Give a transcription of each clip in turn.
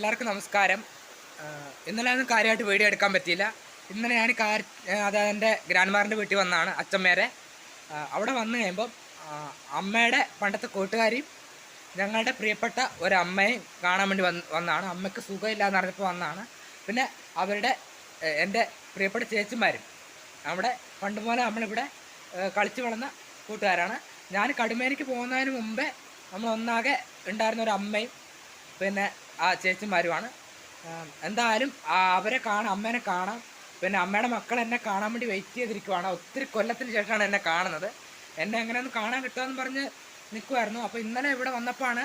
എല്ലാവർക്കും നമസ്കാരം. ഇന്നലെയൊന്നും കാര്യമായിട്ട് വീഡിയോ എടുക്കാൻ പറ്റിയില്ല. ഇന്നലെ ഞാൻ കാര് അത് എന്റെ ഗ്രാൻഡ്മാറിന്റെ വീട്ടിൽ വന്നാണ് അച്ഛമ്മേരെ. അവിടെ വന്നു കഴിയുമ്പോൾ അമ്മയുടെ പണ്ടത്തെ കൂട്ടുകാരിയും ഞങ്ങളുടെ പ്രിയപ്പെട്ട ഒരമ്മയും കാണാൻ വേണ്ടി വന്ന് വന്നാണ്. അമ്മയ്ക്ക് സുഖമില്ല എന്ന് പറഞ്ഞപ്പോൾ വന്നാണ്. പിന്നെ അവരുടെ എന്റെ പ്രിയപ്പെട്ട ചേച്ചിമാരും നമ്മുടെ പണ്ട് പോലെ നമ്മളിവിടെ കളിച്ചു വളർന്ന കൂട്ടുകാരാണ്. ഞാൻ കടുമേനിക്ക് പോകുന്നതിന് മുമ്പേ നമ്മളൊന്നാകെ ഉണ്ടായിരുന്ന ഒരു അമ്മയും പിന്നെ ആ ചേച്ചിമാരുമാണ്. എന്തായാലും അവരെ കാണാം അമ്മേനെ കാണാം. പിന്നെ അമ്മയുടെ മക്കൾ എന്നെ കാണാൻ വേണ്ടി വെയിറ്റ് ചെയ്തിരിക്കുവാണ്. ഒത്തിരി കൊല്ലത്തിന് ശേഷമാണ് എന്നെ കാണുന്നത്. എന്നെ അങ്ങനെ ഒന്ന് കാണാൻ കിട്ടുമെന്ന് പറഞ്ഞ് നിൽക്കുമായിരുന്നു അപ്പോൾ ഇന്നലെ ഇവിടെ വന്നപ്പോഴാണ്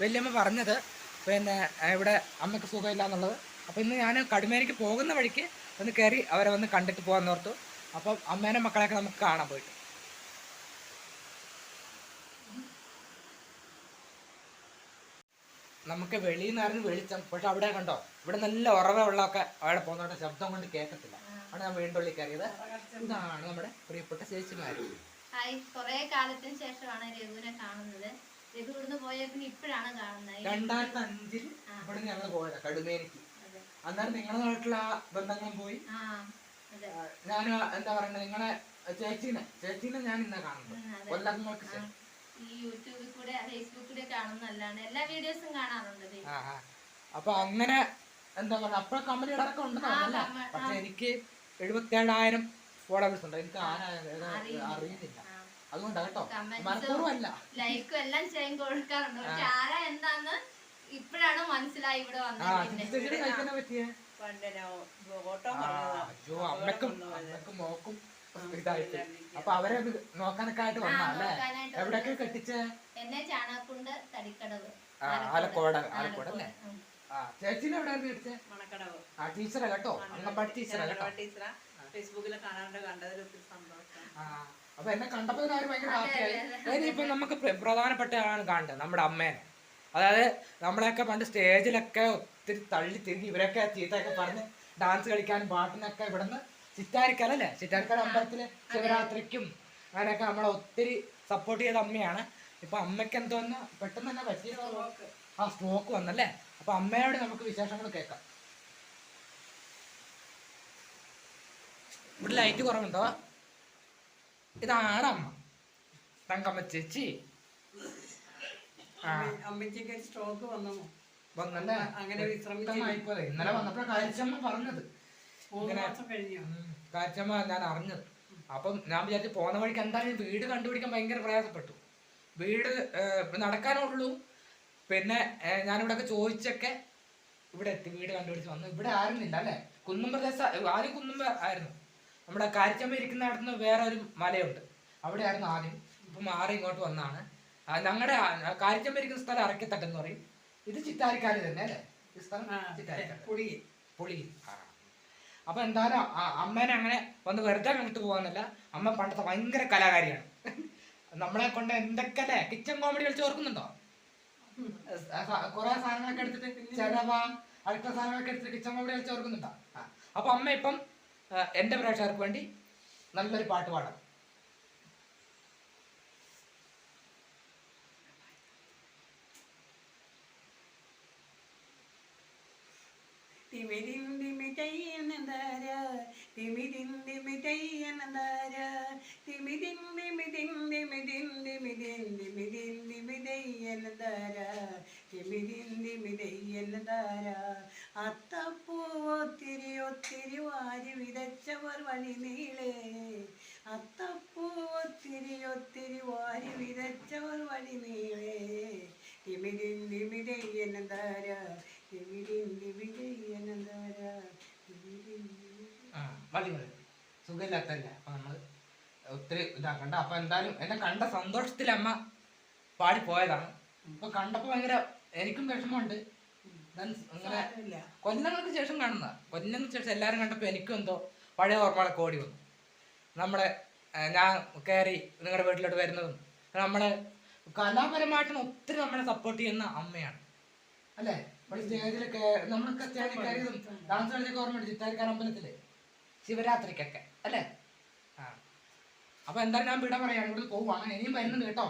വലിയമ്മ പറഞ്ഞത്. പിന്നെ ഇവിടെ അമ്മയ്ക്ക് സുഖമില്ല എന്നുള്ളത് അപ്പോൾ ഇന്ന് ഞാൻ കടുമേനിക്ക് പോകുന്ന വഴിക്ക് ഒന്ന് കയറി അവരെ വന്ന് കണ്ടിട്ട് പോകാൻ ഓർത്തു. അപ്പം അമ്മേനെ മക്കളെയൊക്കെ നമുക്ക് കാണാൻ പോയിട്ട്. നമുക്ക് വെളിയിൽ നിന്നായിരുന്നു വെളിച്ചം പക്ഷെ അവിടെ കണ്ടോ? ഇവിടെ നല്ല ഉറവ വെള്ളമൊക്കെ അവിടെ പോകുന്നവരുടെ ശബ്ദം കൊണ്ട് കേൾക്കത്തില്ല. അവിടെ ഞാൻ വീണ്ടും കയറിയത് ഇതാണ് നമ്മുടെ പ്രിയപ്പെട്ട ചേച്ചിമാർ ഹായ് കൊറേ കാലത്തിന് ശേഷമാണ് രഘുവിനെ കാണുന്നത്. രഘു ഇവിടുന്ന് പോയ പിന്നെ ഇപ്പോഴാണ് കാണുന്നത്. രണ്ടായിരത്തി അഞ്ചിൽ ഇവിടെ ഞങ്ങൾ പോയത് കടുമേനിക്ക്. അന്നേരം നിങ്ങളുടെ നാട്ടിലുള്ള ബന്ധങ്ങളും പോയി? ഞാൻ എന്താ പറയുന്നത് നിങ്ങളെ ചേച്ചീനെ ചേച്ചീനെ ഞാൻ ഇന്നാ കാണുന്നത്. കൊല്ലങ്ങൾക്ക് ശേഷം ഈ യൂട്യൂബിൽ കൂടെ ഫേസ്ബുക്കിൽ കൂടെ കാണുന്നല്ലാണ്ട് എല്ലാ വീഡിയോസും കാണാറുണ്ട്. അപ്പൊ അങ്ങനെ എന്താ പറയാ അപ്പൊ കമ്പനി അടക്കം ഉണ്ടെന്ന് ആ, പറഞ്ഞല്ലേ? കമ്പ- പക്ഷെ എനിക്ക് എഴുപത്തേഴായിരം ഫോളോവേഴ്സ് ഉണ്ട്. എനിക്ക് ആരായത് അറിയുന്നില്ല. അതുകൊണ്ടാ കേട്ടോ. മനഃപൂർവമല്ല. ലൈക്കും എല്ലാം ചെയ്യാൻ കൊടുക്കാറുണ്ട്. പക്ഷെ ആരാ എന്താന്ന് ഇപ്പോഴാണ് മനസ്സിലായി ഇവിടെ വന്നത് അമ്മക്കും മോക്കും ഇതായിട്ട്. അപ്പൊ അവരെ നോക്കാനൊക്കെ ആയിട്ട് വന്നാ അല്ലേ? നോക്കാനായിട്ട് എവിടെയൊക്കെ കെട്ടിച്ചേ? എന്നെ തടിക്കടവ്. ആ, ആലക്കോട്. ആലക്കോട് അല്ലേ. ആ ചേച്ചിനെ എവിടെയാണ് കെട്ടിച്ചേ? മണക്കടവ്. ആ ടീച്ചറാ കേട്ടോ? അംഗൻവാടി ടീച്ചറാ കേട്ടോ? ടീച്ചറാ. ഫേസ്ബുക്കിൽ കണ്ടതിൽ ഒത്തിരി സന്തോഷം. ആ, അപ്പൊ എന്നെ കണ്ടപ്പോ ഞാൻ ഭയങ്കര ഹാപ്പിയായി ഇപ്പൊ നമുക്ക് പ്ര- പ്രധാനപ്പെട്ട ആളാണ് കാണേണ്ടത് നമ്മുടെ അമ്മേനെ. അതായത് നമ്മളെയൊക്കെ പണ്ട് സ്റ്റേജിലൊക്കെ ഒത്തിരി തള്ളി തിരിഞ്ഞ് ഇവരൊക്കെ ചീത്തയൊക്കെ പറഞ്ഞ് ഡാൻസ് കളിക്കാനും പാട്ടിനൊക്കെ ഇവിടുന്ന് ചിറ്റാരിക്കലല്ലേ ചിറ്റാരിക്കൽ അമ്പലത്തിലെ ശിവരാത്രിക്കും അങ്ങനെയൊക്കെ നമ്മളെ ഒത്തിരി സപ്പോർട്ട് ചെയ്ത അമ്മയാണ്. ഇപ്പൊ അമ്മയ്ക്ക് എന്തോന്ന് പെട്ടെന്ന് തന്നെ പറ്റിയ ആ സ്ട്രോക്ക് വന്നല്ലേ? അപ്പൊ അമ്മയോട് നമുക്ക് വിശേഷങ്ങൾ കേൾക്കാം. ഇവിടെ ലൈറ്റ് കുറവുണ്ടോ? ഇതാണ് അമ്മ. തങ്കമ്മ ചേച്ചി. അമ്മച്ചിക്ക് സ്ട്രോക്ക് വന്നു. വന്നല്ലേ? അങ്ങനെ വിശ്രമിച്ച്. ഇന്നലെ വന്നപ്പോഴാണ് കാര്യച്ചമ്മ പറഞ്ഞത്. ഉം, ഞാൻ അറിഞ്ഞത് അപ്പം ഞാൻ വിചാരിച്ചു പോകുന്ന വഴിക്ക് എന്തായാലും വീട് കണ്ടുപിടിക്കാൻ ഭയങ്കര പ്രയാസപ്പെട്ടു. വീട് നടക്കാനുള്ളൂ. പിന്നെ ഞാനിവിടെയൊക്കെ ചോദിച്ചൊക്കെ ഇവിടെ എത്തി വീട് കണ്ടുപിടിച്ച് വന്നു. ഇവിടെ ആയിരുന്നില്ല അല്ലേ? കുന്നും പ്രദേശം ആദ്യം കുന്നും ആയിരുന്നു. നമ്മുടെ കാരിച്ചമ്മ ഇരിക്കുന്ന അടുത്ത് വേറെ ഒരു മലയുണ്ട്. അവിടെ ആയിരുന്നു ആദ്യം. ഇപ്പൊ മാറി ഇങ്ങോട്ട് വന്നാണ്. ഞങ്ങളുടെ കാരിച്ചമ്മ ഇരിക്കുന്ന സ്ഥലം അറക്കത്തട്ടെന്ന് പറയും. ഇത് ചിത്താരിക്കാൽ തന്നെ അല്ലേ? ഈ സ്ഥലം ആ, ചിത്താരിക്കാൽ പുളി പുളി ആ. അപ്പൊ എന്തായാലും അമ്മേനെ അങ്ങനെ വന്ന് വെറുതെ അങ്ങോട്ട് പോകാന്നല്ല അമ്മ പണ്ടത്തെ ഭയങ്കര കലാകാരിയാണ്. നമ്മളെ കൊണ്ട് എന്തൊക്കെ അല്ലേ? കിച്ചൺ കോമഡി കളിച്ച് ഓർക്കുന്നുണ്ടോ? കുറെ സാധനങ്ങളൊക്കെ എടുത്തിട്ട് ചെലവ അടുത്ത സാധനങ്ങളൊക്കെ എടുത്തിട്ട് കിച്ചൺ കോമഡി കളിച്ച് ഓർക്കുന്നുണ്ടോ? അപ്പൊ അമ്മ ഇപ്പം എന്റെ പ്രേക്ഷകർക്ക് വേണ്ടി നല്ലൊരു പാട്ട് പാടാം. തിമിരിന്തിമി ചെയ്യനന്താര തിമിരിന്തിമി ചെയ്യനന്താര തിമിരിന്തിമി തിന്തിമി തിന്തിമി തിന്തിമി തിന്തിമി ദയ്യനന്താര തിമിരിന്തിമി ദയ്യനന്താര അത്തപ്പൂ ഒത്തിരി ഒത്തിരി വാരി വിതച്ചവർ വഴി നീളേ. അത്തപ്പൂ ഒത്തിരി ഒത്തിരി വാരി വിതച്ചവർ വഴി നീളേ. തിമിരിന്തിമി ദയ്യനന്താര തിമിരിന്തിമി ദയ്യനന്താര തിമിരിന്തിമി ആ, മതി മതി സുഖമില്ലാത്തല്ല അപ്പൊ നമ്മൾ ഒത്തിരി ഇതാക്കണ്ട അപ്പൊ എന്തായാലും എന്നെ കണ്ട സന്തോഷത്തിൽ അമ്മ പാടി പോയതാണ്. ഇപ്പൊ കണ്ടപ്പോ ഭയങ്കര എനിക്കും വിഷമമുണ്ട്. അങ്ങനെ കൊല്ലങ്ങൾക്ക് ശേഷം കാണുന്ന കൊല്ലങ്ങൾക്ക് ശേഷം എല്ലാരും കണ്ടപ്പോ എനിക്കും എന്തോ പഴയ ഓർമ്മകളൊക്കെ ഓടി വന്നു. നമ്മളെ ഞാൻ കയറി നിങ്ങളുടെ വീട്ടിലോട്ട് വരുന്നതും നമ്മളെ കലാപരമായിട്ടും ഒത്തിരി നമ്മളെ സപ്പോർട്ട് ചെയ്യുന്ന അമ്മയാണ്. അല്ലേ? ഇവിടെ സ്റ്റേജിലൊക്കെ നമ്മളൊക്കെ സ്റ്റേജിൽ കയറിയതും ഡാൻസ് കളിച്ചൊക്കെ ഓർമ്മയുണ്ട് ചിത്താരിക്കാർ അമ്പലത്തിൽ. ശിവരാത്രിക്കൊക്കെ അല്ലേ? ആ. അപ്പൊ എന്തായാലും ഞാൻ വിട പറയാൻ ഇവിടെ പോവാണ് ഇനിയും വരുന്നുണ്ട് കേട്ടോ.